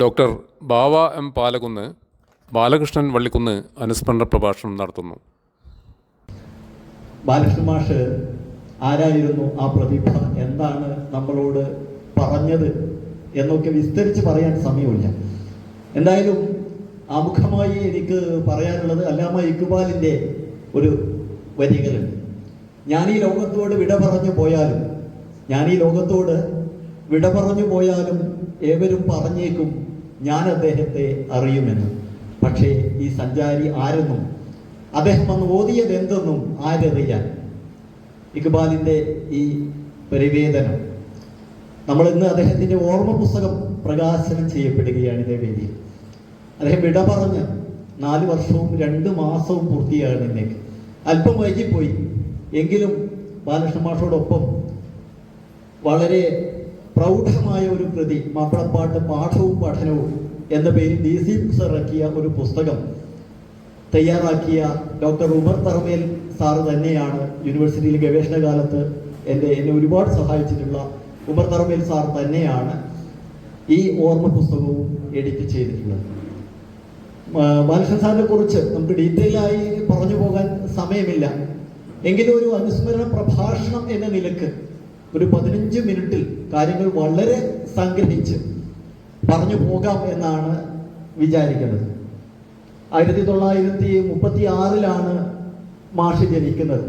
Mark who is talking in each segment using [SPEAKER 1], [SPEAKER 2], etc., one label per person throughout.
[SPEAKER 1] Doctor Bava M Palakunnu Balakrishnan Vallikkunnu അനുസ്മരണ പ്രഭാഷണം നടത്തുന്നു.
[SPEAKER 2] ബാലകൃഷ്ണ മാഷ് ആരായിരുന്നു? ആ പ്രതിഭ എന്താണ് നമ്മളോട് പറഞ്ഞത് എന്നൊക്കെ വിസ്തരിച്ച് പറയാൻ സമയമില്ല. എന്തായാലും ആമുഖമായി എനിക്ക് പറയാനുള്ളത് അല്ലാമ ഇക്ബാലിന്റെ ഒരു വരികളുണ്ട് ഞാൻ ഈ ലോകത്തോട് വിട പറഞ്ഞു പോയാലും ഞാൻ ഈ ലോകത്തോട് വിട പറഞ്ഞു പോയാലും ഏവരും പറഞ്ഞേക്കും ഞാൻ അദ്ദേഹത്തെ അറിയുമെന്ന്. പക്ഷേ ഈ സഞ്ചാരി ആരെന്നും അദ്ദേഹം അന്ന് ഓതിയത് എന്തെന്നും ആരറിയാൻ ഇക്ബാലിന്റെ ഈ പരിവേദനം. നമ്മൾ ഇന്ന് അദ്ദേഹത്തിന്റെ ഓർമ്മ പുസ്തകം പ്രകാശനം ചെയ്യപ്പെടുകയാണ് ഇതേ വേദിയിൽ. അദ്ദേഹം വിട പറഞ്ഞ് നാല് വർഷവും രണ്ട് മാസവും പൂർത്തിയാണ് ഇന്നേക്ക്. അല്പം വൈകിപ്പോയി. എങ്കിലും ബാലകൃഷ്ണ മാഷോടൊപ്പം വളരെ പ്രൗഢമായ ഒരു കൃതി മാപ്പിളപ്പാട്ട് പാഠവും പഠനവും എന്ന പേരിൽ ഡി സി ബുക്സ് ഇറക്കിയ ഒരു പുസ്തകം തയ്യാറാക്കിയ ഡോക്ടർ ഉമർ തറമേൽ സാറ് തന്നെയാണ് യൂണിവേഴ്സിറ്റിയിൽ ഗവേഷണ കാലത്ത് എന്റെ എന്നെ ഒരുപാട് സഹായിച്ചിട്ടുള്ള ഉമർ തറമേൽ സാർ തന്നെയാണ് ഈ ഓർമ്മ പുസ്തകവും എഡിറ്റ് ചെയ്തിട്ടുള്ളത്. ബാലകൃഷ്ണൻ സാറിനെ കുറിച്ച് നമുക്ക് ഡീറ്റെയിൽ ആയി പറഞ്ഞു പോകാൻ സമയമില്ല. എങ്കിലും ഒരു അനുസ്മരണ പ്രഭാഷണം എന്ന നിലയ്ക്ക് ഒരു പതിനഞ്ച് മിനിറ്റിൽ കാര്യങ്ങൾ വളരെ സംഗ്രഹിച്ച് പറഞ്ഞു പോകാം എന്നാണ് വിചാരിക്കുന്നത്. ആയിരത്തി തൊള്ളായിരത്തി മുപ്പത്തി ആറിലാണ് മാഷ് ജനിക്കുന്നത്.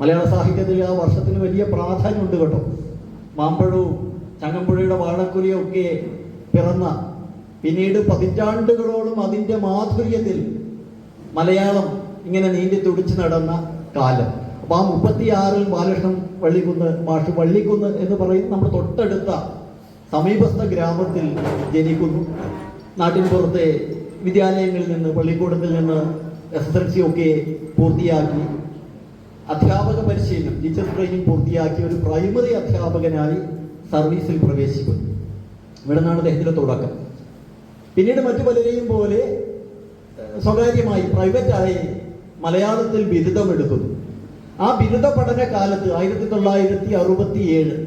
[SPEAKER 2] മലയാള സാഹിത്യത്തിൽ ആ വർഷത്തിന് വലിയ പ്രാധാന്യമുണ്ട് കേട്ടോ. മാമ്പഴവും ചങ്ങമ്പുഴയുടെ വാഴക്കുലിയും ഒക്കെ പിറന്ന പിന്നീട് പതിറ്റാണ്ടുകളോളം അതിന്റെ മാധുര്യത്തിൽ മലയാളം ഇങ്ങനെ നീന്തി തുടിച്ചു നടന്ന കാലം. അപ്പം ആ മുപ്പത്തി ആറിൽ ബാലകൃഷ്ണൻ വള്ളിക്കുന്ന് മാഷ് വള്ളിക്കുന്ന് എന്ന് പറയുന്ന നമ്മുടെ തൊട്ടടുത്ത സമീപസ്ഥ ഗ്രാമത്തിൽ ജനിക്കുന്നു. നാട്ടിൻ പുറത്തെ വിദ്യാലയങ്ങളിൽ നിന്ന് പള്ളിക്കൂടത്തിൽ നിന്ന് എസ് എസ് എൽ സി ഒക്കെ പൂർത്തിയാക്കി. അധ്യാപക പരിശീലനം ടീച്ചർ ട്രെയിനിങ് പൂർത്തിയാക്കി. ഒരു പ്രൈമറി അധ്യാപകനായി സർവീസിൽ പ്രവേശിക്കുന്നു. ഇവിടെ നിന്നാണ് അദ്ദേഹത്തിന്റെ തുടക്കം. പിന്നീട് മറ്റു പലരെയും പോലെ സ്വകാര്യമായി പ്രൈവറ്റായി മലയാളത്തിൽ ബിരുദമെടുക്കുന്നു ആ ബിരുദ പഠന കാലത്ത് ആയിരത്തി തൊള്ളായിരത്തി അറുപത്തി ഏഴ്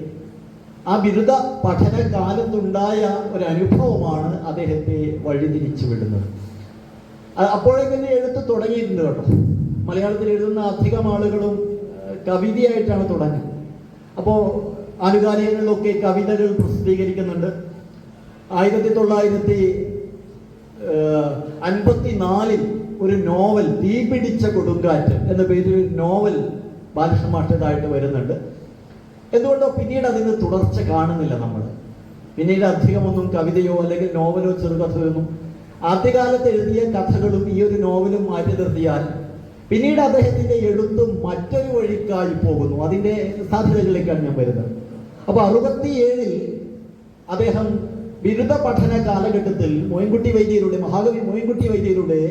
[SPEAKER 2] ആ ബിരുദ പഠന കാലത്തുണ്ടായ ഒരു അനുഭവമാണ് അദ്ദേഹത്തെ വഴിതിരിച്ചു വിടുന്നത്. അ- അപ്പോഴേക്കും എഴുത്ത് തുടങ്ങിയിട്ടുണ്ട് കേട്ടോ. മലയാളത്തിൽ എഴുതുന്ന അധികം ആളുകളും കവിതയായിട്ടാണ് തുടങ്ങി അപ്പോൾ ആനുകാലികങ്ങളിലൊക്കെ കവിതകൾ പ്രസിദ്ധീകരിക്കുന്നുണ്ട്. ആയിരത്തി തൊള്ളായിരത്തി അൻപത്തിനാലിൽ ഒരു നോവൽ തീപിടിച്ച കൊടുങ്കാറ്റ് എന്ന പേരിൽ നോവൽ ബാലകൃഷ്ണ വരുന്നുണ്ട്. എന്തുകൊണ്ടോ പിന്നീട് അതിന് തുടർച്ച കാണുന്നില്ല നമ്മൾ പിന്നീട് അധികമൊന്നും കവിതയോ അല്ലെങ്കിൽ നോവലോ ചെറുകഥയോ ഒന്നും ആദ്യകാലത്ത് എഴുതിയ കഥകളും ഈ ഒരു നോവലും മാറ്റി നിർത്തിയാൽ പിന്നീട് അദ്ദേഹത്തിന്റെ എഴുത്തും മറ്റൊരു വഴിക്കായി പോകുന്നു. അതിന്റെ സാധ്യതകളിലേക്കാണ് ഞാൻ വരുന്നത്. അപ്പൊ അറുപത്തിയേഴിൽ അദ്ദേഹം ബിരുദ പഠന കാലഘട്ടത്തിൽ മോയിൻകുട്ടി വൈദ്യരുടെ മഹാകവി മോയിൻകുട്ടി വൈദ്യരുടെ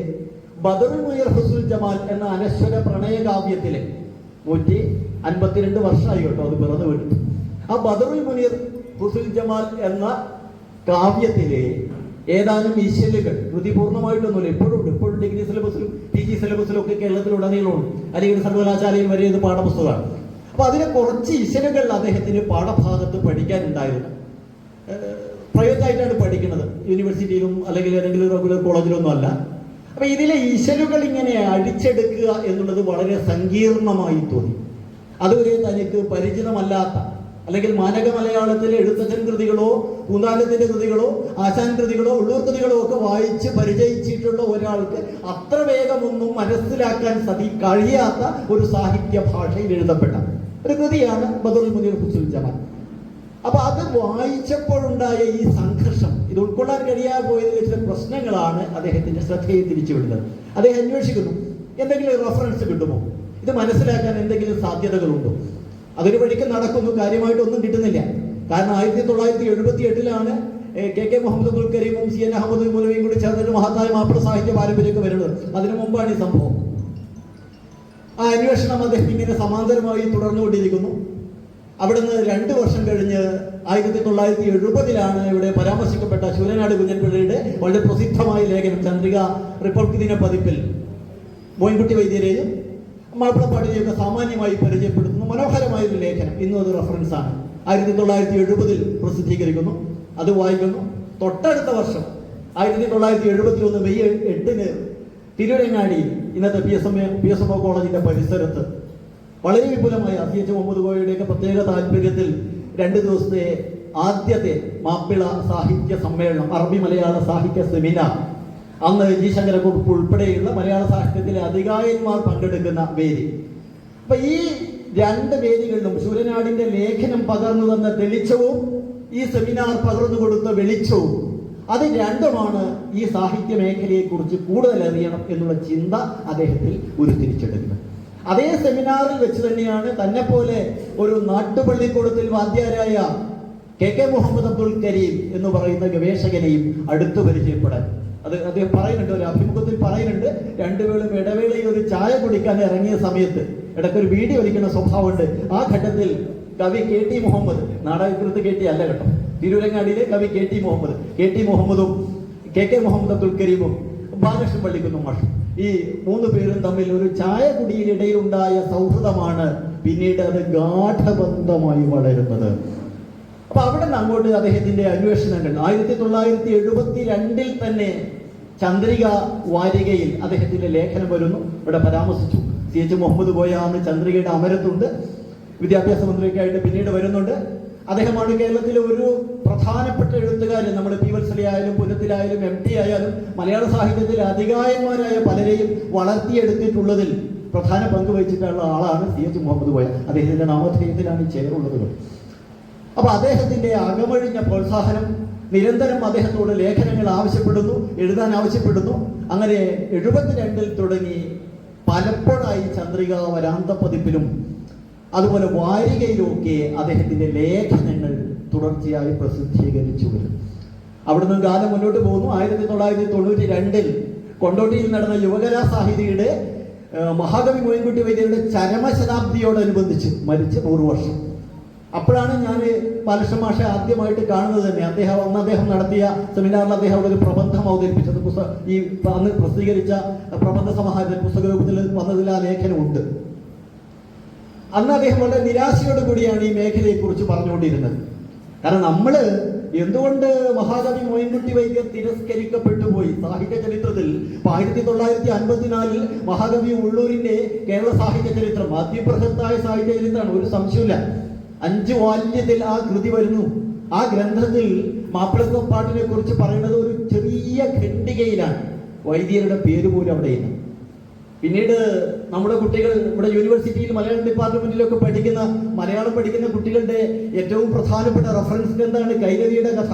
[SPEAKER 2] ബദറുൽ മുയർ ജമാൽ എന്ന അനശ്വര പ്രണയകാവ്യത്തിലെ നൂറ്റി അൻപത്തിരണ്ട് വർഷമായി കേട്ടോ അത് പിറന്നു വിട്ടു. ആ ബദറുൽ മുനീർ ഹുസുൽ ജമാൽ എന്ന കാവ്യത്തിലെ ഏതാനും ഈശ്വലുകൾ കൃതി പൂർണമായിട്ടൊന്നുമില്ല ഇപ്പോഴും ഇപ്പോഴും ഡിഗ്രി സിലബസിലും പി ജി സിലബസിലും ഒക്കെ കേരളത്തിലുടനീളമുണ്ട് അല്ലെങ്കിൽ സർവകലാശാലയിൽ വരെ ഇത് പാഠപുസ്തകമാണ്. അപ്പൊ അതിലെ കുറച്ച് ഈശ്വലുകൾ അദ്ദേഹത്തിന് പാഠഭാഗത്ത് പഠിക്കാനുണ്ടായിരുന്നു. പ്രൈവറ്റ് ആയിട്ടാണ് പഠിക്കുന്നത്. യൂണിവേഴ്സിറ്റിയിലും അല്ലെങ്കിൽ ഏതെങ്കിലും റെഗുലർ കോളേജിലൊന്നും അല്ല. അപ്പൊ ഇതിലെ ഈശ്വലുകൾ ഇങ്ങനെ അടിച്ചെടുക്കുക എന്നുള്ളത് വളരെ സങ്കീർണമായി തോന്നി. അതുവരെ തനിക്ക് പരിചിതമല്ലാത്ത അല്ലെങ്കിൽ മാനക മലയാളത്തിലെ എഴുത്തച്ഛൻ കൃതികളോ പൂന്താലത്തിന്റെ കൃതികളോ ആശാൻ കൃതികളോ ഉള്ളൂർ കൃതികളോ ഒക്കെ വായിച്ച് പരിചയിച്ചിട്ടുള്ള ഒരാൾക്ക് അത്ര വേഗമൊന്നും മനസ്സിലാക്കാൻ സതി കഴിയാത്ത ഒരു സാഹിത്യ ഭാഷയിൽ എഴുതപ്പെട്ട ഒരു കൃതിയാണ് ബദറുൽ മുനീർ ഹുസുൽ ജമാൻ അപ്പൊ അത് വായിച്ചപ്പോഴുണ്ടായ ഈ സംഘർഷം ഇത് ഉൾക്കൊള്ളാൻ കഴിയാതെ പോയതിലെ ചില പ്രശ്നങ്ങളാണ് അദ്ദേഹത്തിന്റെ ശ്രദ്ധയെ തിരിച്ചുവിടുന്നത്. അദ്ദേഹം അന്വേഷിക്കുന്നു. എന്തെങ്കിലും റെഫറൻസ് കിട്ടുമോ? ഇത് മനസ്സിലാക്കാൻ എന്തെങ്കിലും സാധ്യതകളുണ്ടോ? അതൊരു വഴിക്ക് നടക്കുന്നു. കാര്യമായിട്ടൊന്നും കിട്ടുന്നില്ല. കാരണം ആയിരത്തി തൊള്ളായിരത്തി എഴുപത്തി എട്ടിലാണ് കെ കെ മുഹമ്മദ് അബ്ദുൽ കരീമും സി എൻ അഹമ്മദ് മുലവിയും കൂടി ചേർന്നിട്ട് മഹത്തായ മാപ്പിള സാഹിത്യ പാരമ്പര്യമൊക്കെ വരുന്നത്. അതിനു മുമ്പാണ് ഈ സംഭവം. ആ അന്വേഷണം അദ്ദേഹം ഇങ്ങനെ സമാന്തരമായി തുടർന്നുകൊണ്ടിരിക്കുന്നു. അവിടുന്ന് രണ്ട് വർഷം കഴിഞ്ഞ് ആയിരത്തി തൊള്ളായിരത്തി എഴുപതിലാണ് ഇവിടെ പരാമർശിക്കപ്പെട്ട ശൂരനാട് കുഞ്ഞൻപിള്ളയുടെ വളരെ പ്രസിദ്ധമായ ലേഖനം ചന്ദ്രിക റിപ്പബ്ലിക് ദിന പതിപ്പിൽ. മോയിൻകുട്ടി വൈദ്യരെയും മാപ്പിളപ്പാട്ടിനെയൊക്കെ സാമാന്യമായി പരിചയപ്പെടുത്തുന്നു മനോഹരമായ ഒരു ലേഖനം. ഇന്നും അത് റെഫറൻസ് ആണ്. ആയിരത്തി തൊള്ളായിരത്തി എഴുപതിൽ പ്രസിദ്ധീകരിക്കുന്നു. അത് വായിക്കുന്നു. തൊട്ടടുത്ത വർഷം ആയിരത്തി തൊള്ളായിരത്തി എഴുപത്തി ഒന്ന് മെയ് എട്ടിന് തിരുവരങ്ങാടി ഇന്നത്തെ P S M P S M O കോളേജിന്റെ പരിസരത്ത് വളരെ വിപുലമായ അസി എച്ച് മുഹമ്മദ് കോയയുടെയൊക്കെ പ്രത്യേക താല്പര്യത്തിൽ രണ്ട് ദിവസത്തെ ആദ്യത്തെ മാപ്പിള സാഹിത്യ സമ്മേളനം അറബി മലയാള സാഹിത്യ സെമിനാർ. അന്ന് ജി. ശങ്കരക്കുറുപ്പ് ഉൾപ്പെടെയുള്ള മലയാള സാഹിത്യത്തിലെ അധികായന്മാർ പങ്കെടുക്കുന്ന വേദി. അപ്പൊ ഈ രണ്ട് വേദികളിലും സൂര്യനാടിന്റെ ലേഖനം പകർന്നു തന്ന തെളിച്ചവും ഈ സെമിനാർ പകർന്നു കൊടുത്ത വെളിച്ചവും അത് രണ്ടുമാണ് ഈ സാഹിത്യ മേഖലയെ കുറിച്ച് കൂടുതൽ അറിയണം എന്നുള്ള ചിന്ത അദ്ദേഹത്തിൽ ഉരുത്തിരിച്ചെടുക്കുന്നത്. അതേ സെമിനാറിൽ വെച്ച് തന്നെയാണ് തന്നെ പോലെ ഒരു നാട്ടുപള്ളിക്കൂടത്തിൽ വാദ്യാരായ കെ കെ മുഹമ്മദ് അബ്ദുൽ കരീം എന്ന് പറയുന്ന ഗവേഷകനെയും അടുത്തു പരിചയപ്പെടാൻ. അത് അദ്ദേഹം പറയുന്നുണ്ട് ഒരു അഭിമുഖത്തിൽ പറയുന്നുണ്ട് രണ്ടുപേരും ഇടവേളയിൽ ഒരു ചായ കുടിക്കാൻ ഇറങ്ങിയ സമയത്ത് ഇടയ്ക്കൊരു വീഡിയോ വലിക്കുന്ന സ്വഭാവമുണ്ട്. ആ ഘട്ടത്തിൽ കവി കെ ടി മുഹമ്മദ് നാടകകൃത്ത് കെ ടി അല്ല കേട്ടോ തിരൂരങ്ങാടിയിലെ കവി K T Muhammad K T മുഹമ്മദും കെ കെ മുഹമ്മദ് അബ്ദുൽ കരീമും ബാലകൃഷ്ണൻ പള്ളിക്കുന്നും മാഷും. ഈ മൂന്ന് പേരും തമ്മിൽ ഒരു ചായ കുടിയിലിടയിൽ ഉണ്ടായ സൗഹൃദമാണ് പിന്നീട് അത് ഗാഠബന്ധമായി വളരുന്നത്. അപ്പൊ അവിടെ നിന്ന് അങ്ങോട്ട് അദ്ദേഹത്തിന്റെ അന്വേഷണങ്ങൾ. ആയിരത്തി തൊള്ളായിരത്തി എഴുപത്തി രണ്ടിൽ തന്നെ ചന്ദ്രിക വാരികയിൽ അദ്ദേഹത്തിന്റെ ലേഖനം വരുന്നു. ഇവിടെ പരാമർശിച്ചു. സി എച്ച് മുഹമ്മദ് കോയ അന്ന് ചന്ദ്രികയുടെ അമരത്തുണ്ട്. വിദ്യാഭ്യാസ മന്ത്രിയൊക്കെയായിട്ട് പിന്നീട് വരുന്നുണ്ട്. അദ്ദേഹമാണ് കേരളത്തിലെ ഒരു പ്രധാനപ്പെട്ട എഴുത്തുകാരൻ. നമ്മുടെ പി വത്സലയായാലും പുനത്തിലായാലും എം ടി ആയാലും മലയാള സാഹിത്യത്തിൽ അധികായന്മാരായ പലരെയും വളർത്തിയെടുത്തിട്ടുള്ളതിൽ പ്രധാന പങ്ക് വഹിച്ചിട്ടുള്ള ആളാണ് സി എച്ച് മുഹമ്മദ് കോയ. അദ്ദേഹത്തിന്റെ നാമധേയത്തിലാണ് ഈ ചേരുള്ളത് അപ്പൊ അദ്ദേഹത്തിന്റെ അകമഴിഞ്ഞ പ്രോത്സാഹനം നിരന്തരം അദ്ദേഹത്തോട് ലേഖനങ്ങൾ ആവശ്യപ്പെടുന്നു എഴുതാൻ ആവശ്യപ്പെടുന്നു. അങ്ങനെ എഴുപത്തിരണ്ടിൽ തുടങ്ങി പലപ്പോഴായി ചന്ദ്രിക വരാന്ത പതിപ്പിലും അതുപോലെ വാരികയിലുമൊക്കെ അദ്ദേഹത്തിന്റെ ലേഖനങ്ങൾ തുടർച്ചയായി പ്രസിദ്ധീകരിച്ചു വരും അവിടുന്ന് കാലം മുന്നോട്ട് പോകുന്നു. ആയിരത്തി തൊള്ളായിരത്തി തൊണ്ണൂറ്റി രണ്ടിൽ കൊണ്ടോട്ടിയിൽ നടന്ന യുവകലാ സാഹിതിയുടെ മഹാകവി മോയിൻകുട്ടി വൈദ്യരുടെ ചരമശതാബ്ദിയോടനുബന്ധിച്ച് മരിച്ച നൂറ് വർഷം അപ്പോഴാണ് ഞാൻ ബാലകൃഷ്ണ മാഷ ആദ്യമായിട്ട് കാണുന്നത് തന്നെ. അദ്ദേഹം അന്ന് അദ്ദേഹം നടത്തിയ സെമിനാറിൽ അദ്ദേഹം ഒരു പ്രബന്ധം അവതരിപ്പിച്ചത്. പുസ്തക ഈ അന്ന് പ്രസിദ്ധീകരിച്ച പ്രബന്ധ സമാഹാരത്തിൽ പുസ്തകരൂപത്തിൽ വന്നതിൽ ആ ലേഖനമുണ്ട്. അന്ന് അദ്ദേഹം വളരെ നിരാശയോട് കൂടിയാണ് ഈ മേഖലയെ കുറിച്ച് പറഞ്ഞുകൊണ്ടിരുന്നത്. കാരണം നമ്മൾ എന്തുകൊണ്ട് മഹാകവി മോയിൻകുട്ടി വൈദ്യർ തിരസ്കരിക്കപ്പെട്ടു പോയി? സാഹിത്യ ചരിത്രത്തിൽ ആയിരത്തി തൊള്ളായിരത്തി അൻപത്തിനാലിൽ മഹാകവി ഉള്ളൂരിന്റെ കേരള സാഹിത്യ ചരിത്രം അതിപ്രസക്തായ സാഹിത്യ ചരിത്രമാണ്. ഒരു സംശയമില്ല അഞ്ച് വാല്യത്തിൽ ആ കൃതി വരുന്നു. ആ ഗ്രന്ഥത്തിൽ മാപ്പിളപ്പാട്ടിനെ കുറിച്ച് പറയുന്നത് ഒരു ചെറിയ ഖണ്ഡികയിലാണ്. വൈദ്യരുടെ പേര് പോലും അവിടെയില്ല പിന്നീട് നമ്മുടെ കുട്ടികൾ ഇവിടെ യൂണിവേഴ്സിറ്റിയിൽ മലയാളം ഡിപ്പാർട്ട്മെന്റിലൊക്കെ പഠിക്കുന്ന മലയാളം പഠിക്കുന്ന കുട്ടികളുടെ ഏറ്റവും പ്രധാനപ്പെട്ട റെഫറൻസ് ഗ്രന്ഥമാണ് കൈരളിയുടെ കഥ.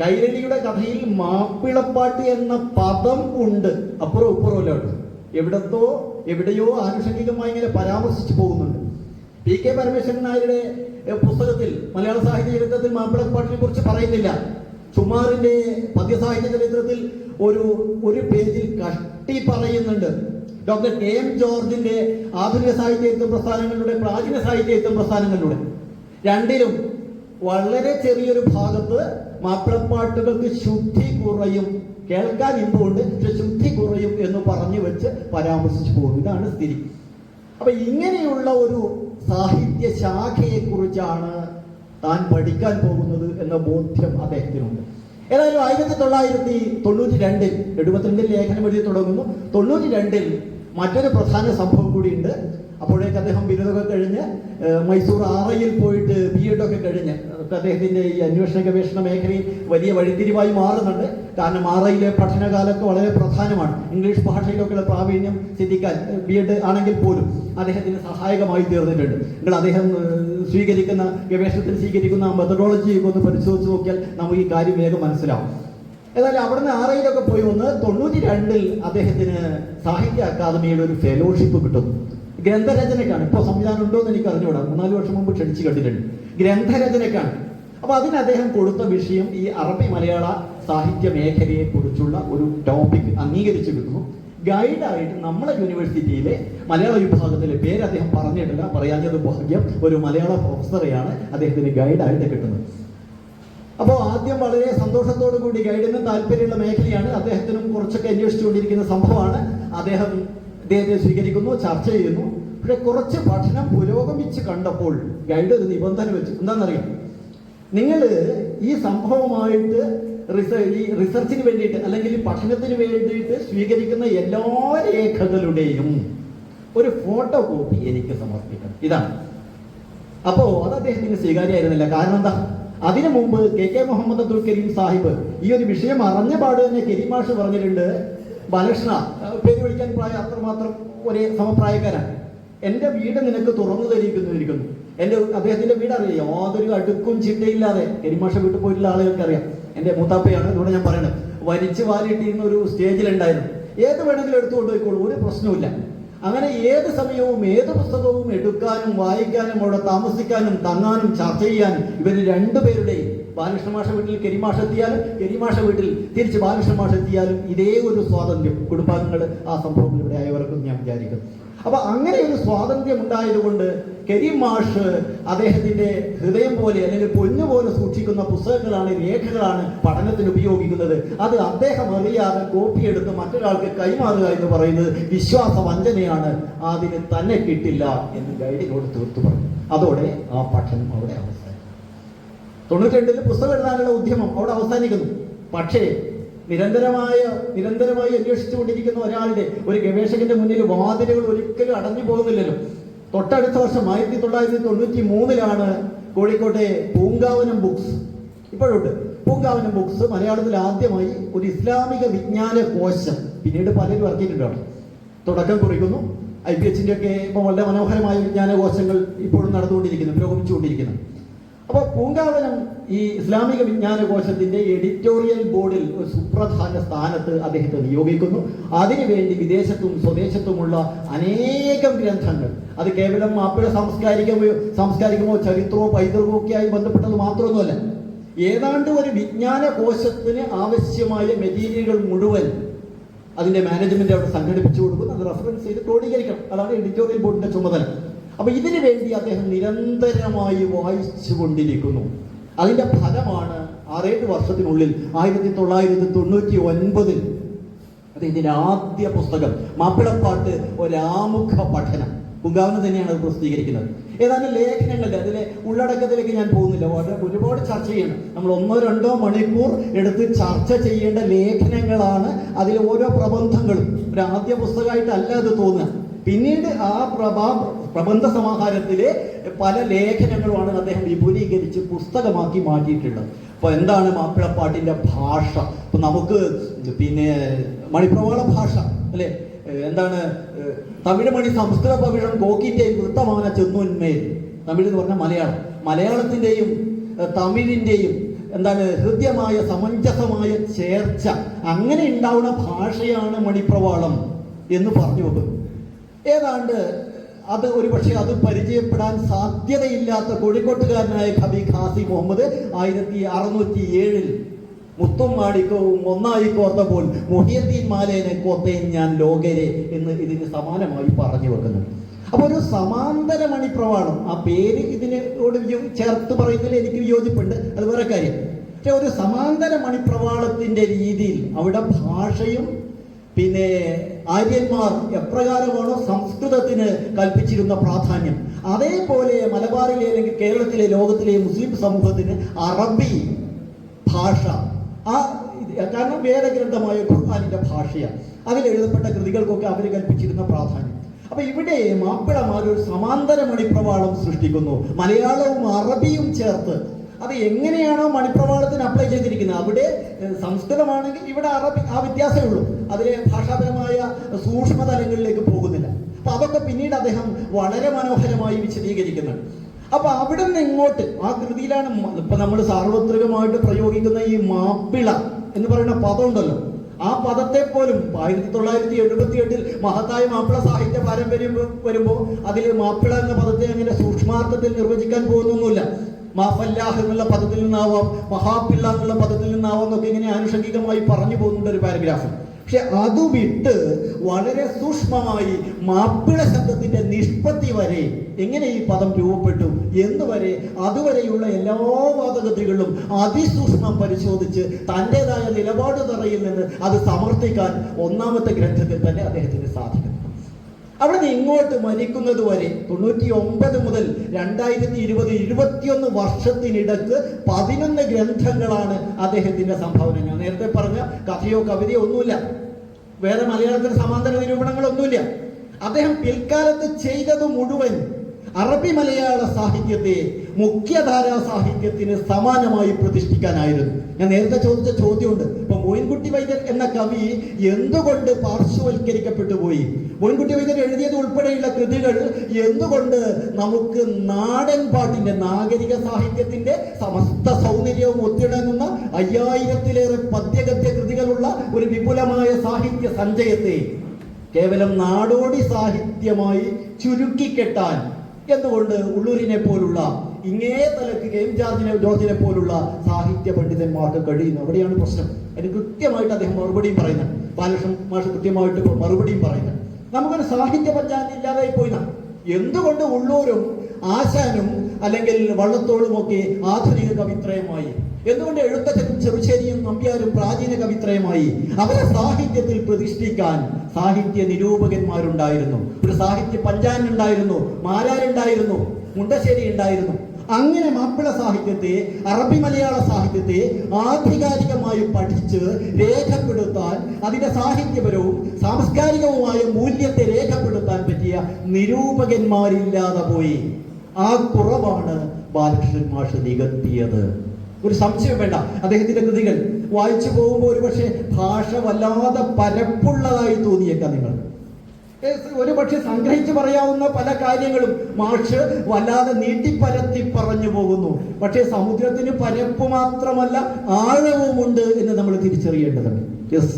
[SPEAKER 2] കൈരളിയുടെ കഥയിൽ മാപ്പിളപ്പാട്ട് എന്ന പദം ഉണ്ട്. അപ്പുറം ഉണ്ട്. എവിടത്തോ എവിടെയോ ആനുഷംഗികമായി ഇങ്ങനെ പരാമർശിച്ചു പോകുന്നുണ്ട്. പി കെ പരമേശ്വരൻ നായരുടെ പുസ്തകത്തിൽ മലയാള സാഹിത്യ ചരിത്രത്തിൽ മാപ്പിളപ്പാട്ടിനെ കുറിച്ച് പറയുന്നില്ല. ചുമാറിന്റെ പദ്യസാഹിത്യ ചരിത്രത്തിൽ ഒരു ഒരു പേജിൽ കട്ടി പറയുന്നുണ്ട്. ഡോക്ടർ കെ എം ജോർജിന്റെ ആധുനിക സാഹിത്യത്വ പ്രസ്ഥാനങ്ങളിലൂടെ പ്രാചീന സാഹിത്യത്വ പ്രസ്ഥാനങ്ങളിലൂടെ. രണ്ടിലും വളരെ ചെറിയൊരു ഭാഗത്ത് മാപ്പിളപ്പാട്ടുകൾക്ക് ശുദ്ധി കുറയും. കേൾക്കാൻ ഇമ്പുണ്ട് പക്ഷെ ശുദ്ധി കുറയും എന്ന് പറഞ്ഞു വെച്ച് പരാമർശിച്ചു പോകും ഇതാണ് സ്ഥിതി. അപ്പൊ ഇങ്ങനെയുള്ള ഒരു സാഹിത്യ ശാഖയെ കുറിച്ചാണ് താൻ പഠിക്കാൻ പോകുന്നത് എന്ന ബോധ്യം അദ്ദേഹത്തിനുണ്ട്. ഏതായാലും ആയിരത്തി തൊള്ളായിരത്തി തൊണ്ണൂറ്റി രണ്ടിൽ എഴുപത്തിരണ്ടിൽ ലേഖനം എഴുതി തുടങ്ങുന്നു. തൊണ്ണൂറ്റി രണ്ടിൽ മറ്റൊരു പ്രധാന സംഭവം കൂടിയുണ്ട്. അപ്പോഴേക്ക് അദ്ദേഹം ബിരുദമൊക്കെ കഴിഞ്ഞ് മൈസൂർ ആറയിൽ പോയിട്ട് ബി എഡൊക്കെ കഴിഞ്ഞ്. അദ്ദേഹത്തിന്റെ ഈ അന്വേഷണ ഗവേഷണ മേഖലയിൽ വലിയ വഴിത്തിരിവായി മാറുന്നുണ്ട്. കാരണം ആറയിലെ പഠനകാലത്ത് വളരെ പ്രധാനമാണ്. ഇംഗ്ലീഷ് ഭാഷയിലൊക്കെയുള്ള പ്രാവീണ്യം സിദ്ധിക്കാൻ ബി എഡ് ആണെങ്കിൽ പോലും അദ്ദേഹത്തിന് സഹായകമായി തീർന്നിട്ടുണ്ട്. നിങ്ങൾ അദ്ദേഹം സ്വീകരിക്കുന്ന ഗവേഷണത്തിൽ സ്വീകരിക്കുന്ന മെത്തഡോളജി ഒന്ന് പരിശോധിച്ച് നോക്കിയാൽ നമുക്ക് ഈ കാര്യം വേഗം മനസ്സിലാവും. ഏതായാലും അവിടുന്ന് ആറയിലൊക്കെ പോയി വന്ന് തൊണ്ണൂറ്റി രണ്ടിൽ അദ്ദേഹത്തിന് സാഹിത്യ അക്കാദമിയുടെ ഒരു ഫെലോഷിപ്പ് കിട്ടുന്നു. ഗ്രന്ഥരചനയ്ക്കാണ്. ഇപ്പോൾ സംവിധാനം ഉണ്ടോ എന്ന് എനിക്ക് അറിഞ്ഞുകൂടാ മൂന്നാൽ വർഷം മുമ്പ് ക്ഷണിച്ച് കണ്ടിട്ടുണ്ട്. ഗ്രന്ഥരചനക്കാണ് അപ്പൊ അതിന് അദ്ദേഹം കൊടുത്ത വിഷയം ഈ അറബി മലയാള സാഹിത്യ മേഖലയെ കുറിച്ചുള്ള ഒരു ടോപ്പിക് അംഗീകരിച്ചു കിട്ടുന്നു. ഗൈഡായിട്ട് നമ്മളെ യൂണിവേഴ്സിറ്റിയിലെ മലയാള വിഭാഗത്തിലെ പേര് അദ്ദേഹം പറഞ്ഞിട്ടില്ല. പറയാഞ്ഞത് ഭാഗ്യം ഒരു മലയാള പ്രൊഫസറെയാണ് അദ്ദേഹത്തിന് ഗൈഡായിട്ട് കിട്ടുന്നത്. അപ്പോൾ ആദ്യം വളരെ സന്തോഷത്തോടു കൂടി ഗൈഡിന് താല്പര്യമുള്ള മേഖലയാണ്. അദ്ദേഹത്തിനും കുറച്ചൊക്കെ അന്വേഷിച്ചുകൊണ്ടിരിക്കുന്ന സംഭവമാണ്. അദ്ദേഹം ഇദ്ദേഹത്തെ സ്വീകരിക്കുന്നു ചർച്ച ചെയ്യുന്നു. പക്ഷെ കുറച്ച് പഠനം പുരോഗമിച്ച് കണ്ടപ്പോൾ ഗൈഡ് ഒരു നിബന്ധന വെച്ചു. എന്താണെന്നറിയാം? നിങ്ങൾ ഈ സംഭവമായിട്ട് ഈ റിസർച്ചിന് വേണ്ടിയിട്ട് അല്ലെങ്കിൽ പഠനത്തിന് വേണ്ടിയിട്ട് സ്വീകരിക്കുന്ന എല്ലാ രേഖകളുടെയും ഒരു ഫോട്ടോ കോപ്പി എനിക്ക് സമർപ്പിക്കണം. ഇതാണ്. അപ്പോ അത് അദ്ദേഹത്തിന് സ്വീകാര്യമായിരുന്നില്ല. കാരണം എന്താ? അതിനു മുമ്പ് കെ കെ മുഹമ്മദ് അബ്ദുൽ കരീം സാഹിബ് ഈ ഒരു വിഷയം അറിഞ്ഞ പാട് തന്നെ കരിമാഷ് പറഞ്ഞിട്ടുണ്ട്. ബാലകൃഷ്ണ പേര് വിളിക്കാൻ പ്രായം അത്രമാത്രം ഒരേ സമപ്രായക്കാരാണ്. എന്റെ വീട് നിനക്ക് തുറന്നു തരിക്കുന്നു ഇരിക്കുന്നു എന്റെ അദ്ദേഹത്തിന്റെ വീട് അറിയാം. യാതൊരു അടുക്കും ചിട്ടയില്ലാതെ കരിമാഷ വീട്ടിൽ പോയിട്ടുള്ള ആളുകൾക്ക് അറിയാം. എന്റെ മൂത്താപ്പയാണ് ഇവിടെ ഞാൻ പറയുന്നത് വലിച്ചു വാരിയിട്ടിരുന്ന ഒരു സ്റ്റേജിലുണ്ടായിരുന്നു. ഏത് വേണമെങ്കിലും എടുത്തു കൊണ്ടുപോയിക്കോളൂ ഒരു പ്രശ്നവുമില്ല. അങ്ങനെ ഏത് സമയവും ഏത് പുസ്തകവും എടുക്കാനും വായിക്കാനും അവിടെ താമസിക്കാനും തങ്ങാനും ചർച്ച ചെയ്യാനും ഇവർ രണ്ടുപേരുടെയും ബാലകൃഷ്ണ മാഷ വീട്ടിൽ കരിമാഷ എത്തിയാലും കരിമാഷ വീട്ടിൽ തിരിച്ച് ബാലകൃഷ്ണ മാഷ എത്തിയാലും ഇതേ ഒരു സ്വാതന്ത്ര്യം. കുടുംബാംഗങ്ങൾ ആ സംഭവം ഇവിടെ ആയവർക്കും ഞാൻ വിചാരിക്കുന്നു. അപ്പൊ അങ്ങനെ ഒരു സ്വാതന്ത്ര്യം ഉണ്ടായതുകൊണ്ട് കരീം മാഷ് അദ്ദേഹത്തിന്റെ ഹൃദയം പോലെ അല്ലെങ്കിൽ പൊന്നു പോലെ സൂക്ഷിക്കുന്ന പുസ്തകങ്ങളാണ് രേഖകളാണ് പഠനത്തിന് ഉപയോഗിക്കുന്നത്. അത് അദ്ദേഹം അറിയാതെ കോപ്പി എടുത്ത് മറ്റൊരാൾക്ക് കൈമാറുക എന്ന് പറയുന്നത് വിശ്വാസ വഞ്ചനയാണ് അതിന് തന്നെ കിട്ടില്ല എന്ന് ഗൈഡിനോട് തീർത്തു പറഞ്ഞു. അതോടെ ആ പഠനം അവിടെ അവസാനിച്ചു. തൊണ്ണൂറ്റി രണ്ടിൽ പുസ്തകം എഴുതാനുള്ള ഉദ്യമം അവിടെ അവസാനിക്കുന്നു. പക്ഷേ നിരന്തരമായ നിരന്തരമായി അന്വേഷിച്ചുകൊണ്ടിരിക്കുന്ന ഒരാളുടെ ഒരു ഗവേഷകന്റെ മുന്നിൽ വാതിലുകൾ ഒരിക്കലും അടഞ്ഞു പോകുന്നില്ലല്ലോ. തൊട്ടടുത്ത വർഷം ആയിരത്തി തൊള്ളായിരത്തി തൊണ്ണൂറ്റി മൂന്നിലാണ് കോഴിക്കോട്ടെ പൂങ്കാവനം ബുക്സ്. ഇപ്പോഴുണ്ട്. പൂങ്കാവനം ബുക്സ് മലയാളത്തിൽ ആദ്യമായി ഒരു ഇസ്ലാമിക വിജ്ഞാന കോശം. പിന്നീട് പലരും ഇറക്കിയിട്ടുണ്ടാണ് തുടക്കം കുറിക്കുന്നു. ഐ പി എച്ചിന്റെ ഒക്കെ ഇപ്പോൾ വളരെ മനോഹരമായ വിജ്ഞാന കോശങ്ങൾ ഇപ്പോഴും നടന്നുകൊണ്ടിരിക്കുന്നു പുരോഗമിച്ചുകൊണ്ടിരിക്കുന്നു. അപ്പോൾ പൂങ്കാവനം ഈ ഇസ്ലാമിക വിജ്ഞാനകോശത്തിന്റെ എഡിറ്റോറിയൽ ബോർഡിൽ ഒരു സുപ്രധാന സ്ഥാനത്ത് അദ്ദേഹത്തെ നിയോഗിക്കുന്നു. അതിനുവേണ്ടി വിദേശത്തും സ്വദേശത്തുമുള്ള അനേകം ഗ്രന്ഥങ്ങൾ അത് കേവലം മാപ്പിള സാംസ്കാരികമോ സാംസ്കാരികമോ ചരിത്രമോ പൈതൃകമോ ഒക്കെ ആയി ബന്ധപ്പെട്ടത് മാത്രമൊന്നുമല്ല. ഏതാണ്ട് ഒരു വിജ്ഞാനകോശത്തിന് ആവശ്യമായ മെറ്റീരിയലുകൾ മുഴുവൻ അതിന്റെ മാനേജ്മെന്റ് അവിടെ സംഘടിപ്പിച്ചു കൊടുക്കുന്നു. അത് റെഫറൻസ് ചെയ്ത് ക്രോഡീകരിക്കണം. അതാണ് എഡിറ്റോറിയൽ ബോർഡിന്റെ ചുമതല. അപ്പൊ ഇതിനു വേണ്ടി അദ്ദേഹം നിരന്തരമായി വായിച്ചു കൊണ്ടിരിക്കുന്നു അതിന്റെ ഫലമാണ് ആറേഴ് വർഷത്തിനുള്ളിൽ ആയിരത്തി തൊള്ളായിരത്തി തൊണ്ണൂറ്റി ഒൻപതിൽ അദ്ദേഹത്തിന്റെ ആദ്യ പുസ്തകം മാപ്പിളപ്പാട്ട് ഒരാമുഖ പഠനം. പുങ്കാവിന് തന്നെയാണ് അത് പ്രസിദ്ധീകരിക്കുന്നത്. ഏതാനും ലേഖനങ്ങളുടെ അതിലെ ഉള്ളടക്കത്തിലേക്ക് ഞാൻ പോകുന്നില്ല. വളരെ ഒരുപാട് ചർച്ച ചെയ്യണം. നമ്മൾ ഒന്നോ രണ്ടോ മണിക്കൂർ എടുത്ത് ചർച്ച ചെയ്യേണ്ട ലേഖനങ്ങളാണ് അതിലെ ഓരോ പ്രബന്ധങ്ങളും. ഒരു ആദ്യ പുസ്തകമായിട്ടല്ല അത് തോന്നുക. പിന്നീട് ആ പ്രഭാ പ്രബന്ധ സമാഹാരത്തിലെ പല ലേഖനങ്ങളുമാണ് അദ്ദേഹം വിപുലീകരിച്ച് പുസ്തകമാക്കി മാറ്റിയിട്ടുള്ളത്. അപ്പൊ എന്താണ് മാപ്പിളപ്പാട്ടിന്റെ ഭാഷ? ഇപ്പൊ നമുക്ക് പിന്നെ മണിപ്രവാള ഭാഷ അല്ലെ? എന്താണ് തമിഴ് മണി സംസ്കൃത പവിഴം കോക്കിന്റെയും വൃത്തമാന ചെന്നുന്മേൽ. തമിഴ് എന്ന് പറഞ്ഞാൽ മലയാളം. മലയാളത്തിന്റെയും തമിഴിന്റെയും എന്താണ് ഹൃദ്യമായ സമഞ്ജസമായ ചേർച്ച. അങ്ങനെ ഉണ്ടാവുന്ന ഭാഷയാണ് മണിപ്രവാളം എന്ന് പറഞ്ഞു വെക്കും ഏതാണ്ട് അത് ഒരു പക്ഷേ അത് പരിചയപ്പെടാൻ സാധ്യതയില്ലാത്ത കോഴിക്കോട്ടുകാരനായ കവി ഖാസി മുഹമ്മദ് ആയിരത്തി അറുന്നൂറ്റി ഏഴിൽ മുത്തും മാടിക്കവും ഒന്നായി കോർത്തപ്പോൾ മുഹിയദ്ദീൻ മാലേനെ കോത്തേൻ ഞാൻ ലോകരെ എന്ന് ഇതിന് സമാനമായി പറഞ്ഞു വെക്കുന്നു. അപ്പൊ ഒരു സമാന്തര മണിപ്രവാളം ആ പേര് ഇതിനോട് ചേർത്ത് പറയുന്നതിൽ എനിക്ക് വിയോജിപ്പുണ്ട്. അത് വേറെ കാര്യം. പക്ഷെ ഒരു സമാന്തര മണിപ്രവാളത്തിന്റെ രീതിയിൽ അവിടെ ഭാഷയും പിന്നെ ആര്യന്മാർ എപ്രകാരമാണോ സംസ്കൃതത്തിന് കൽപ്പിച്ചിരുന്ന പ്രാധാന്യം? അതേപോലെ മലബാറിലെ അല്ലെങ്കിൽ കേരളത്തിലെ ലോകത്തിലെ മുസ്ലിം സമൂഹത്തിന് അറബി ഭാഷ. ആ കാരണം വേദഗ്രന്ഥമായ ഖുർഹാനിന്റെ ഭാഷയാണ്. അതിൽ എഴുതപ്പെട്ട കൃതികൾക്കൊക്കെ അവർ കൽപ്പിച്ചിരുന്ന പ്രാധാന്യം. അപ്പൊ ഇവിടെ മാപ്പിളമാർ ഒരു സമാന്തര മണിപ്രവാളം സൃഷ്ടിക്കുന്നു. മലയാളവും അറബിയും ചേർത്ത് അത് എങ്ങനെയാണോ മണിപ്രമാണത്തിന് അപ്ലൈ ചെയ്തിരിക്കുന്നത്. അവിടെ സംസ്കൃതമാണെങ്കിൽ ഇവിടെ അറബി ആ വ്യത്യാസമേ ഉള്ളൂ. അതിലെ ഭാഷാപരമായ സൂക്ഷ്മ തലങ്ങളിലേക്ക് പോകുന്നില്ല. അപ്പൊ അതൊക്കെ പിന്നീട് അദ്ദേഹം വളരെ മനോഹരമായി വിശദീകരിക്കുന്നുണ്ട്. അപ്പൊ അവിടെ നിന്ന് ഇങ്ങോട്ട് ആ കൃതിയിലാണ് ഇപ്പൊ നമ്മൾ സാർവത്രികമായിട്ട് പ്രയോഗിക്കുന്ന ഈ മാപ്പിള എന്ന് പറയുന്ന പദം ഉണ്ടല്ലോ. ആ പദത്തെ പോലും ആയിരത്തി തൊള്ളായിരത്തി എഴുപത്തി എട്ടിൽ മഹത്തായ മാപ്പിള സാഹിത്യ പാരമ്പര്യം വരുമ്പോൾ അതിൽ മാപ്പിള എന്ന പദത്തെ അങ്ങനെ സൂക്ഷ്മാർത്ഥത്തിൽ നിർവചിക്കാൻ പോകുന്നൊന്നുമില്ല. മാഫല്ലാഹ് എന്നുള്ള പദത്തിൽ നിന്നാവാം മഹാപില്ല എന്നുള്ള പദത്തിൽ നിന്നാവാം എന്നൊക്കെ ഇങ്ങനെ ആനുഷംഗികമായി പറഞ്ഞു പോകുന്നുണ്ട് ഒരു പാരഗ്രാഫ്. പക്ഷെ അത് വിട്ട് വളരെ സൂക്ഷ്മമായി മാപ്പിള ശബ്ദത്തിന്റെ നിഷ്പത്തി വരെ എങ്ങനെ ഈ പദം രൂപപ്പെട്ടു എന്ന് വരെ അതുവരെയുള്ള എല്ലാ വാദഗതികളും അതിസൂക്ഷ്മം പരിശോധിച്ച് തന്റെതായ നിലപാട് തറയിൽ നിന്ന് അത് സമർത്ഥിക്കാൻ ഒന്നാമത്തെ ഗ്രന്ഥത്തിൽ തന്നെ അദ്ദേഹത്തിന് സാധിക്കുന്നു അവിടെ നിന്ന് ഇങ്ങോട്ട് മരിക്കുന്നത് വരെ തൊണ്ണൂറ്റി ഒമ്പത് മുതൽ രണ്ടായിരത്തി ഇരുപത് ഇരുപത്തിയൊന്ന് വർഷത്തിനിടക്ക് പതിനൊന്ന് ഗ്രന്ഥങ്ങളാണ് അദ്ദേഹത്തിന്റെ സംഭാവന. ഞാൻ നേരത്തെ പറഞ്ഞ കഥയോ കവിതയോ ഒന്നുമില്ല. വേറെ മലയാളത്തിന് സമാന്തര നിരൂപണങ്ങളൊന്നുമില്ല. അദ്ദേഹം പിൽക്കാലത്ത് ചെയ്തത് മുഴുവൻ അറബി മലയാള സാഹിത്യത്തെ മുഖ്യധാരാ സാഹിത്യത്തിന് സമാനമായി പ്രതിഷ്ഠിക്കാനായിരുന്നു. ഞാൻ നേരത്തെ ചോദിച്ച ചോദ്യമുണ്ട്. ഇപ്പൊ മോയിൻകുട്ടി വൈദ്യർ എന്ന കവി എന്തുകൊണ്ട് പാർശ്വവൽക്കരിക്കപ്പെട്ടു പോയി? മോയിൻകുട്ടി വൈദ്യർ എഴുതിയത് ഉൾപ്പെടെയുള്ള കൃതികൾ എന്തുകൊണ്ട് നമുക്ക് നാടൻ പാട്ടിന്റെ നാഗരിക സാഹിത്യത്തിന്റെ സമസ്ത സൗന്ദര്യവും ഒത്തിണങ്ങുന്ന അയ്യായിരത്തിലേറെ പദ്യഗദ്യ കൃതികളുള്ള ഒരു വിപുലമായ സാഹിത്യ സഞ്ചയത്തെ കേവലം നാടോടി സാഹിത്യമായി ചുരുക്കിക്കെട്ടാൻ എന്തുകൊണ്ട് ഉള്ളൂരിനെ പോലുള്ള ഇങ്ങേ തലക്ക് എം ജോർജിനെ ജോർജിനെ പോലുള്ള സാഹിത്യ പണ്ഡിതന്മാർക്ക് കഴിയുന്നു? അവിടെയാണ് പ്രശ്നം. അതിന് കൃത്യമായിട്ട് അദ്ദേഹം മറുപടിയും പറയുന്നത്. ബാലകൃഷ്ണൻ മാഷ് കൃത്യമായിട്ട് മറുപടിയും പറയുന്നത്. നമുക്കൊരു സാഹിത്യ പഞ്ചായത്ത് ഇല്ലാതായി പോയിന എന്തുകൊണ്ട് ഉള്ളൂരും ആശാനും അല്ലെങ്കിൽ വള്ളത്തോളും ഒക്കെ ആധുനിക കവിത്രയമായി? എന്തുകൊണ്ട് എഴുത്തച്ഛനും ചെറുശ്ശേരിയും നമ്പ്യാരും പ്രാചീന കവിത്രയമായി അവരെ സാഹിത്യത്തിൽ പ്രതിഷ്ഠിക്കാൻ സാഹിത്യ നിരൂപകന്മാരുണ്ടായിരുന്നു. ഒരു സാഹിത്യ പഞ്ചാൻ ഉണ്ടായിരുന്നു മാരാരുണ്ടായിരുന്നു മുണ്ടശ്ശേരി ഉണ്ടായിരുന്നു. അങ്ങനെ മാപ്പിള സാഹിത്യത്തെ അറബി മലയാള സാഹിത്യത്തെ ആധികാരികമായി പഠിച്ച് രേഖപ്പെടുത്താൻ അതിന്റെ സാഹിത്യപരവും സാംസ്കാരികവുമായ മൂല്യത്തെ രേഖപ്പെടുത്താൻ പറ്റിയ നിരൂപകന്മാരില്ലാതെ പോയി. ആ കുറവാണ് ബാലകൃഷ്ണൻ മാഷ് നികത്തിയത്. ഒരു സംശയം വേണ്ട. അദ്ദേഹത്തിന്റെ കൃതികൾ വായിച്ചു പോകുമ്പോൾ ഒരുപക്ഷെ ഭാഷ വല്ലാതെ പരപ്പുള്ളതായി തോന്നിയേക്കാം നിങ്ങൾ. ഒരു പക്ഷെ സംഗ്രഹിച്ചു പറയാവുന്ന പല കാര്യങ്ങളും മാഷ് വല്ലാതെ നീട്ടിപ്പരത്തി പറഞ്ഞു പോകുന്നു. പക്ഷേ സമുദ്രത്തിന് പരപ്പ് മാത്രമല്ല ആഴവുമുണ്ട് എന്ന് നമ്മൾ തിരിച്ചറിയേണ്ടതുണ്ട്. യെസ്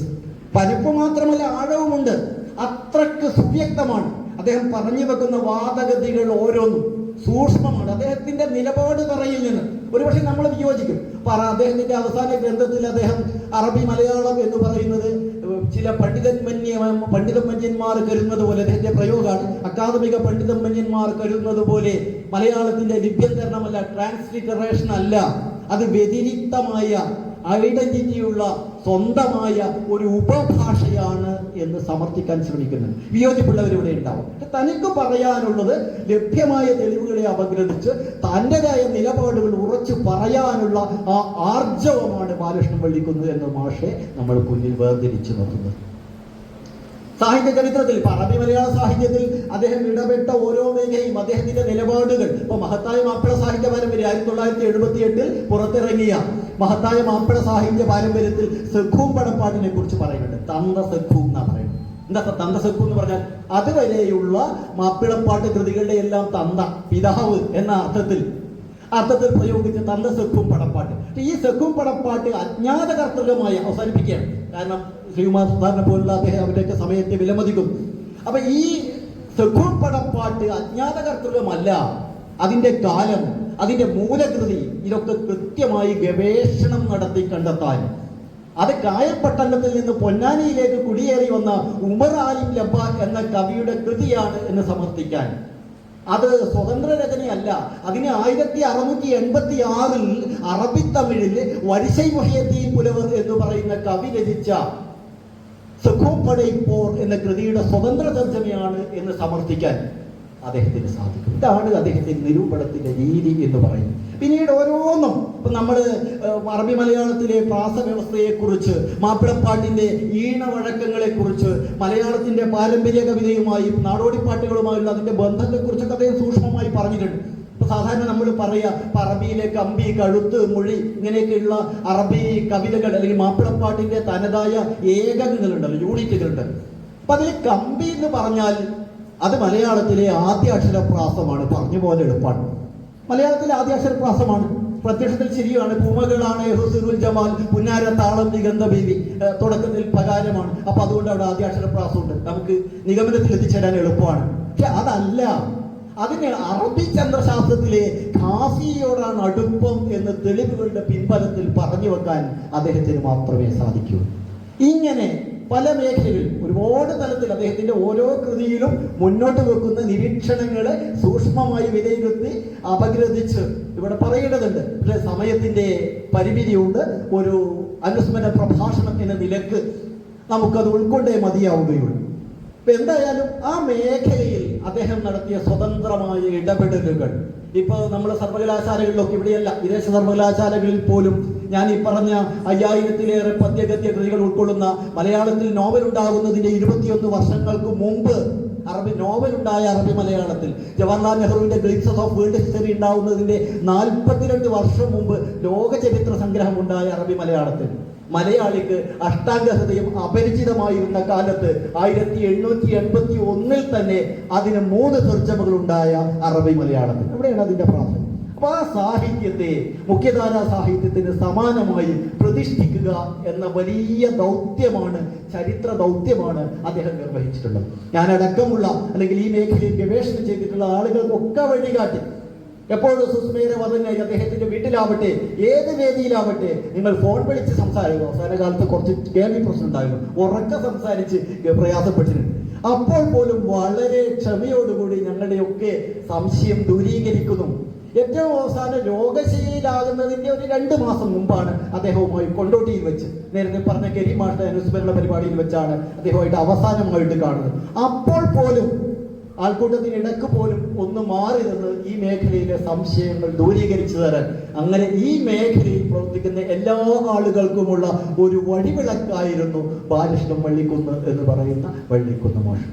[SPEAKER 2] പരപ്പ് മാത്രമല്ല ആഴവുമുണ്ട്. അത്രയ്ക്ക് സുവ്യക്തമാണ്. അദ്ദേഹം പറഞ്ഞു വെക്കുന്ന വാദഗതികൾ ഓരോന്നും. സൂക്ഷ്മമാണ്. അദ്ദേഹത്തിന്റെ നിലപാട് പറയുന്നത് ഒരുപക്ഷെ നമ്മൾ വിയോജിക്കും. പറ അദ്ദേഹത്തിന്റെ അവസാന ഗ്രന്ഥത്തിൽ അദ്ദേഹം അറബി മലയാളം എന്ന് പറയുന്നത് ചില പണ്ഡിതന്മന്യ പണ്ഡിതമന്യന്മാർ കരുതുന്നത് പോലെ അദ്ദേഹത്തിന്റെ പ്രയോഗമാണ്. അക്കാദമിക പണ്ഡിതമന്യന്മാർ കരുതുന്നത് പോലെ മലയാളത്തിന്റെ ലിഭ്യന്തരണമല്ല ട്രാൻസ്ലിറ്ററേഷൻ അല്ല. അത് വ്യതിരിക്തമായ ഐഡന്റിറ്റിയുള്ള സ്വന്തമായ ഒരു ഉപഭാഷയാണ് എന്ന് സമർത്ഥിക്കാൻ ശ്രമിക്കുന്നത് വിയോജിപ്പുള്ളവർ ഇവിടെ ഉണ്ടാവും തനിക്ക് പറയാനുള്ളത് ലഭ്യമായ തെളിവുകളെ അപഗ്രഥിച്ച് തന്റെതായ നിലപാടുകൾ ഉറച്ചു പറയാനുള്ള ആ ആർജവമാണ് ബാലകൃഷ്ണൻ വള്ളിക്കുന്നത് എന്ന മാഷെ നമ്മൾ കുഞ്ഞിൽ വേർതിരിച്ചു നിർത്തുന്നത് സാഹിത്യ ചരിത്രത്തിൽ അറബി മലയാള സാഹിത്യത്തിൽ അദ്ദേഹം ഇടപെട്ട ഓരോ മേഖലയും അദ്ദേഹത്തിന്റെ നിലപാടുകൾ. ഇപ്പൊ മഹത്തായ മാപ്പിള സാഹിത്യ പാരമ്പര്യം ആയിരത്തി തൊള്ളായിരത്തി എഴുപത്തി എട്ടിൽ പുറത്തിറങ്ങിയ മഹത്തായ മാപ്പിള സാഹിത്യ പാരമ്പര്യത്തിൽ സെഖൂം പടപ്പാടിനെ കുറിച്ച് പറയുന്നുണ്ട്. തന്ത സെഖൂം എന്നാ പറയുന്നത്. എന്താ തന്ത സെഖൂം എന്ന് പറഞ്ഞാൽ അതുവരെയുള്ള മാപ്പിളപ്പാട്ട് കൃതികളുടെ എല്ലാം തന്ത പിതാവ് എന്ന അർത്ഥത്തിൽ അർത്ഥത്തിൽ പ്രയോഗിച്ച തന്ത സെക്കും പടപ്പാട്ട്. ഈ സെക്കും പടപ്പാട്ട് അജ്ഞാത കർത്തൃകമായി അവസാനിപ്പിക്കുകയാണ്. കാരണം ശ്രീകുമാർ സുധാരണ പോലുള്ള അദ്ദേഹം അവരുടെയൊക്കെ സമയത്തെ വിലമതിക്കും. അപ്പൊ ഈ സെക്കും പടപ്പാട്ട് അജ്ഞാത കർത്തൃകമല്ല അതിന്റെ കാലം അതിന്റെ മൂലകൃതി ഇതൊക്കെ കൃത്യമായി ഗവേഷണം നടത്തി കണ്ടെത്താൻ. അത് കായൽപട്ടണത്തിൽ നിന്ന് പൊന്നാനിയിലേക്ക് കുടിയേറി വന്ന ഉമർ ആലിം ലബ്ബാൻ എന്ന കവിയുടെ കൃതിയാണ് എന്ന് സമർത്ഥിക്കാൻ. അത് സ്വതന്ത്ര രചനയല്ല. അതിന് ആയിരത്തി അറുന്നൂറ്റി എൺപത്തി ആറിൽ അറബി തമിഴിൽ വരിശൈ മൊഹയത്തീൻ പുലവർ എന്ന് പറയുന്ന കവി രചിച്ച സുഖോപ്പടയിപ്പോർ എന്ന കൃതിയുടെ സ്വതന്ത്ര തർജമയാണ് എന്ന് സമർത്ഥിക്കാൻ. അദ്ദേഹത്തിന് സാധിക്കും. ഇതാണ് അദ്ദേഹത്തിന്റെ നിരൂപണത്തിന്റെ രീതി എന്ന് പറയുന്നത്. പിന്നീട് ഓരോന്നും ഇപ്പൊ നമ്മൾ അറബി മലയാളത്തിലെ പ്രാസവ്യവസ്ഥയെക്കുറിച്ച് കുറിച്ച് മാപ്പിളപ്പാട്ടിന്റെ ഈണവഴക്കങ്ങളെ കുറിച്ച് മലയാളത്തിന്റെ പാരമ്പര്യ കവിതയുമായും നാടോടിപ്പാട്ടുകളുമായുള്ള അതിന്റെ ബന്ധത്തെ കുറിച്ചൊക്കെ അദ്ദേഹം സൂക്ഷ്മമായി പറഞ്ഞിട്ടുണ്ട്. ഇപ്പൊ സാധാരണ നമ്മൾ പറയുക പറമ്പിയിലെ അറബിയിലെ കമ്പി കഴുത്ത് മൊഴി ഇങ്ങനെയൊക്കെയുള്ള അറബി കവിതകൾ അല്ലെങ്കിൽ മാപ്പിളപ്പാട്ടിന്റെ തനതായ ഏകകങ്ങളുണ്ടല്ലോ യൂണിറ്റുകളുണ്ട് അപ്പൊ അതിൽ കമ്പി എന്ന് പറഞ്ഞാൽ അത് മലയാളത്തിലെ ആദ്യ അക്ഷരപ്രാസമാണ്. പറഞ്ഞു പോലെ എളുപ്പമാണ്. മലയാളത്തിലെ ആദ്യ അക്ഷരപ്രാസമാണ്. പ്രത്യക്ഷത്തിൽ ശരിയാണ്. പൂമകളാണ് ഹുസുനുൽ ജമാൽ പുന്നാര താളം നിഗന്ധ ബീവി തുടക്കത്തിൽ പകാരമാണ് അപ്പൊ അതുകൊണ്ട് അവിടെ ആദ്യ അക്ഷരപ്രാസമുണ്ട്. നമുക്ക് നിഗമനത്തിൽ എത്തിച്ചേരാൻ എളുപ്പമാണ്. പക്ഷെ അതല്ല. അതിന് അറബി ചന്ദ്രശാസ്ത്രത്തിലെ ഖാസിയോടാണ് അടുപ്പം എന്ന് തെളിവുകളുടെ പിൻബലത്തിൽ പറഞ്ഞു വെക്കാൻ അദ്ദേഹത്തിന് മാത്രമേ സാധിക്കൂ. ഇങ്ങനെ പല മേഖലകളിൽ ഒരുപാട് തലത്തിൽ അദ്ദേഹത്തിന്റെ ഓരോ കൃതിയിലും മുന്നോട്ട് വെക്കുന്ന നിരീക്ഷണങ്ങളെ സൂക്ഷ്മമായി വിലയിരുത്തി അപഗ്രഥിച്ച് ഇവിടെ പറയേണ്ടതുണ്ട്. പക്ഷേ സമയത്തിന്റെ പരിമിതിയുണ്ട് ഒരു അനുസ്മരണ പ്രഭാഷണം എന്ന നിലയ്ക്ക് നമുക്കത് ഉൾക്കൊണ്ടേ മതിയാവുകയുള്ളൂ. ഇപ്പൊ എന്തായാലും ആ മേഖലയിൽ അദ്ദേഹം നടത്തിയ സ്വതന്ത്രമായ ഇടപെടലുകൾ. ഇപ്പൊ നമ്മൾ സർവകലാശാലകളിലൊക്കെ ഇവിടെയല്ല വിദേശ സർവകലാശാലകളിൽ പോലും ഞാൻ ഈ പറഞ്ഞ അയ്യായിരത്തിലേറെ പദ്യഗദ്യ കൃതികൾ ഉൾക്കൊള്ളുന്ന മലയാളത്തിൽ നോവൽ ഉണ്ടാകുന്നതിന്റെ ഇരുപത്തിയൊന്ന് വർഷങ്ങൾക്ക് മുമ്പ് അറബി നോവൽ ഉണ്ടായ അറബി മലയാളത്തിൽ. ജവഹർലാൽ നെഹ്റുവിന്റെ ഗ്ലിംസസ് ഓഫ് വേൾഡ് ഹിസ്റ്ററി ഉണ്ടാവുന്നതിന്റെ നാൽപ്പത്തിരണ്ട് വർഷം മുമ്പ് ലോക ചരിത്ര സംഗ്രഹം ഉണ്ടായ അറബി മലയാളത്തിൽ. മലയാളിക്ക് അഷ്ടാംഗ ഹൃദയം അപരിചിതമായിരുന്ന കാലത്ത് ആയിരത്തി എണ്ണൂറ്റി എൺപത്തി ഒന്നിൽ തന്നെ അതിന് മൂന്ന് തർജമകൾ ഉണ്ടായ അറബി മലയാളത്തിൽ. എവിടെയാണ് അതിന്റെ പ്രാധാന്യം? ആ സാഹിത്യത്തെ മുഖ്യധാരാ സാഹിത്യത്തിന് സമാനമായി പ്രതിഷ്ഠിക്കുക എന്ന വലിയ ദൗത്യമാണ് ചരിത്ര ദൗത്യമാണ് അദ്ദേഹം നിർവഹിച്ചിട്ടുള്ളത്. ഞാനടക്കമുള്ള അല്ലെങ്കിൽ ഈ മേഖലയിൽ ഗവേഷണം ചെയ്തിട്ടുള്ള ആളുകൾക്കൊക്കെ വഴികാട്ടി. എപ്പോഴും സുസ്മേര വധനായി അദ്ദേഹത്തിന്റെ വീട്ടിലാവട്ടെ ഏത് വേദിയിലാവട്ടെ നിങ്ങൾ ഫോൺ വിളിച്ച് സംസാരിക്കും. അവസാന കാലത്ത് കുറച്ച് കേൾവി പ്രശ്നം ഉണ്ടായിരുന്നു. ഉറക്ക സംസാരിച്ച് പ്രയാസപ്പെട്ടിട്ടുണ്ട് അപ്പോൾ പോലും വളരെ ക്ഷമയോടുകൂടി ഞങ്ങളുടെയൊക്കെ സംശയം ദൂരീകരിക്കുന്നു. ഏറ്റവും അവസാനം രോഗശീലാകുന്നതിന്റെ ഒരു രണ്ട് മാസം മുമ്പാണ് അദ്ദേഹവുമായി കൊണ്ടോട്ടിയിൽ വെച്ച് നേരത്തെ പറഞ്ഞ കരീമാഷ്ട അനുസ്മരണ പരിപാടിയിൽ വെച്ചാണ് അദ്ദേഹമായിട്ട് അവസാനമായിട്ട് കാണുന്നത്. അപ്പോൾ പോലും ആൾക്കൂട്ടത്തിനിടക്ക് പോലും ഒന്ന് മാറി നിന്ന് ഈ മേഖലയിലെ സംശയങ്ങൾ ദൂരീകരിച്ചു തരാൻ അങ്ങനെ ഈ മേഖലയിൽ പ്രവർത്തിക്കുന്ന എല്ലാ ആളുകൾക്കുമുള്ള ഒരു വഴിവിളക്കായിരുന്നു ബാലകൃഷ്ണൻ വള്ളിക്കുന്ന് എന്ന് പറയുന്ന വള്ളിക്കുന്ന് മോഷൻ